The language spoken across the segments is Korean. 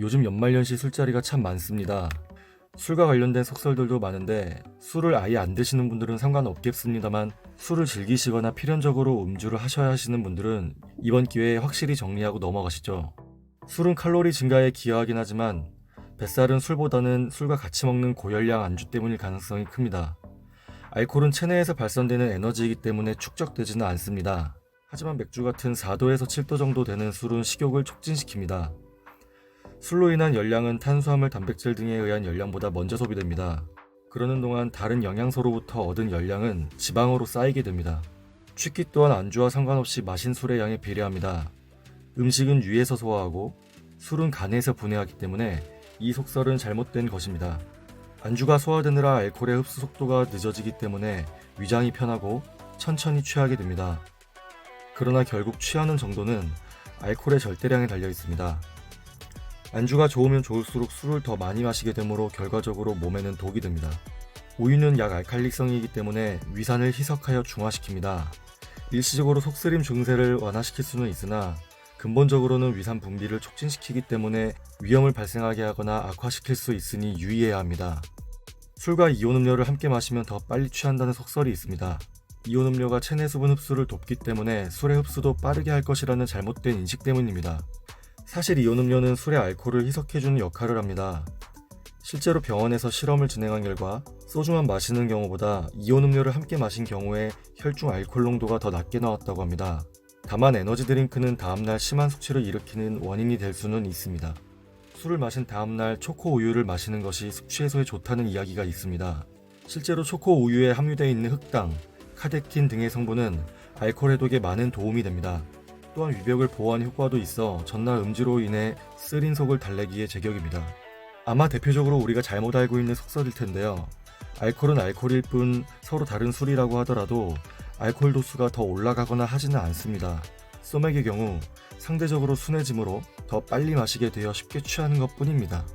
요즘 연말연시 술자리가 참 많습니다. 술과 관련된 속설들도 많은데 술을 아예 안 드시는 분들은 상관없겠습니다만 술을 즐기시거나 필연적으로 음주를 하셔야 하시는 분들은 이번 기회에 확실히 정리하고 넘어가시죠. 술은 칼로리 증가에 기여하긴 하지만 뱃살은 술보다는 술과 같이 먹는 고열량 안주 때문일 가능성이 큽니다. 알코올은 체내에서 발산되는 에너지이기 때문에 축적되지는 않습니다. 하지만 맥주 같은 4도에서 7도 정도 되는 술은 식욕을 촉진시킵니다. 술로 인한 열량은 탄수화물, 단백질 등에 의한 열량보다 먼저 소비됩니다. 그러는 동안 다른 영양소로부터 얻은 열량은 지방으로 쌓이게 됩니다. 취기 또한 안주와 상관없이 마신 술의 양에 비례합니다. 음식은 위에서 소화하고 술은 간에서 분해하기 때문에 이 속설은 잘못된 것입니다. 안주가 소화되느라 알코올의 흡수 속도가 늦어지기 때문에 위장이 편하고 천천히 취하게 됩니다. 그러나 결국 취하는 정도는 알코올의 절대량에 달려 있습니다. 안주가 좋으면 좋을수록 술을 더 많이 마시게 되므로 결과적으로 몸에는 독이 됩니다. 우유는 약 알칼리성이기 때문에 위산을 희석하여 중화시킵니다. 일시적으로 속쓰림 증세를 완화시킬 수는 있으나 근본적으로는 위산 분비를 촉진시키기 때문에 위험을 발생하게 하거나 악화시킬 수 있으니 유의해야 합니다. 술과 이온 음료를 함께 마시면 더 빨리 취한다는 속설이 있습니다. 이온 음료가 체내 수분 흡수를 돕기 때문에 술의 흡수도 빠르게 할 것이라는 잘못된 인식 때문입니다. 사실 이온 음료는 술의 알코올을 희석해주는 역할을 합니다. 실제로 병원에서 실험을 진행한 결과 소주만 마시는 경우보다 이온 음료를 함께 마신 경우에 혈중 알코올 농도가 더 낮게 나왔다고 합니다. 다만 에너지 드링크는 다음날 심한 숙취를 일으키는 원인이 될 수는 있습니다. 술을 마신 다음날 초코 우유를 마시는 것이 숙취 해소에 좋다는 이야기가 있습니다. 실제로 초코 우유에 함유되어 있는 흑당, 카데킨 등의 성분은 알코올 해독에 많은 도움이 됩니다. 또한 위벽을 보호하는 효과도 있어 전날 음주로 인해 쓰린 속을 달래기에 제격입니다. 아마 대표적으로 우리가 잘못 알고 있는 속설일 텐데요. 알코올은 알코올일 뿐 서로 다른 술이라고 하더라도 알코올 도수가 더 올라가거나 하지는 않습니다. 소맥의 경우 상대적으로 순해지므로 더 빨리 마시게 되어 쉽게 취하는 것 뿐입니다.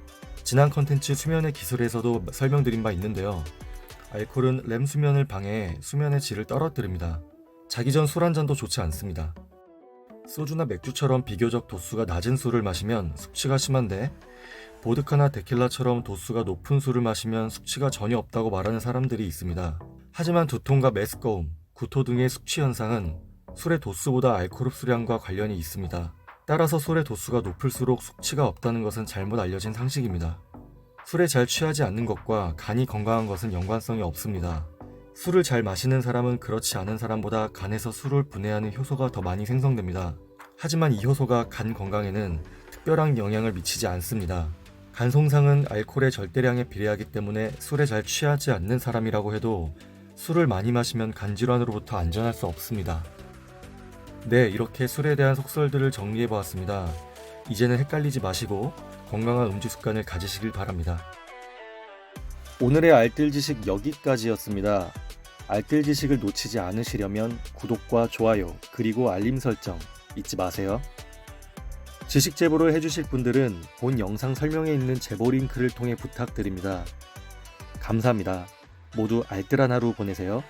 지난 컨텐츠 수면의 기술에서도 설명드린 바 있는데요. 알코올은 렘 수면을 방해해 수면의 질을 떨어뜨립니다. 자기 전 술 한 잔도 좋지 않습니다. 소주나 맥주처럼 비교적 도수가 낮은 술을 마시면 숙취가 심한데 보드카나 데킬라처럼 도수가 높은 술을 마시면 숙취가 전혀 없다고 말하는 사람들이 있습니다. 하지만 두통과 메스꺼움, 구토 등의 숙취 현상은 술의 도수보다 알코올 흡수량과 관련이 있습니다. 따라서 술의 도수가 높을수록 숙취가 없다는 것은 잘못 알려진 상식입니다. 술에 잘 취하지 않는 것과 간이 건강한 것은 연관성이 없습니다. 술을 잘 마시는 사람은 그렇지 않은 사람보다 간에서 술을 분해하는 효소가 더 많이 생성됩니다. 하지만 이 효소가 간 건강에는 특별한 영향을 미치지 않습니다. 간 손상은 알코올의 절대량에 비례하기 때문에 술에 잘 취하지 않는 사람이라고 해도 술을 많이 마시면 간 질환으로부터 안전할 수 없습니다. 네, 이렇게 술에 대한 속설들을 정리해 보았습니다. 이제는 헷갈리지 마시고 건강한 음주 습관을 가지시길 바랍니다. 오늘의 알뜰 지식 여기까지였습니다. 알뜰 지식을 놓치지 않으시려면 구독과 좋아요 그리고 알림 설정 잊지 마세요. 지식 제보를 해주실 분들은 본 영상 설명에 있는 제보 링크를 통해 부탁드립니다. 감사합니다. 모두 알뜰한 하루 보내세요.